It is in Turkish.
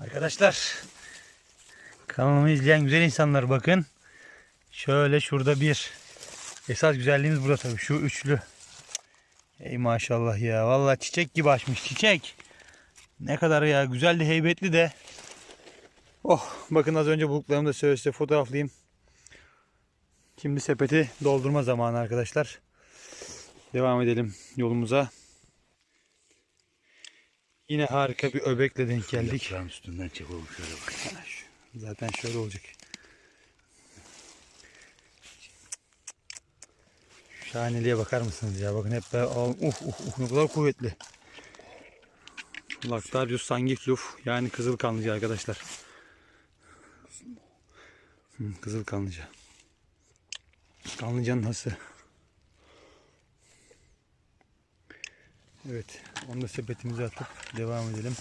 Arkadaşlar kanalımı izleyen güzel insanlar bakın. Şöyle şurada bir. Esas güzelliğimiz burada tabii şu üçlü. Ey maşallah ya. Vallahi çiçek gibi açmış çiçek. Ne kadar ya güzel de heybetli de. Oh bakın az önce bulduklarımı da şöyle size fotoğraflayayım. Şimdi sepeti doldurma zamanı arkadaşlar. Devam edelim yolumuza. Yine harika bir öbekle denk geldik. Yaprağın üstünden çek oğlum şöyle bak. Zaten şöyle olacak. Şahaneliğe bakar mısınız ya? Bakın hep al- uh, uh, uh, ne kadar kuvvetli. Lactarius sangifluf yani kızıl kanlıca arkadaşlar. Kızıl kanlıca. Kanlıcanın hası. Evet, onu da sepetimize atıp devam edelim.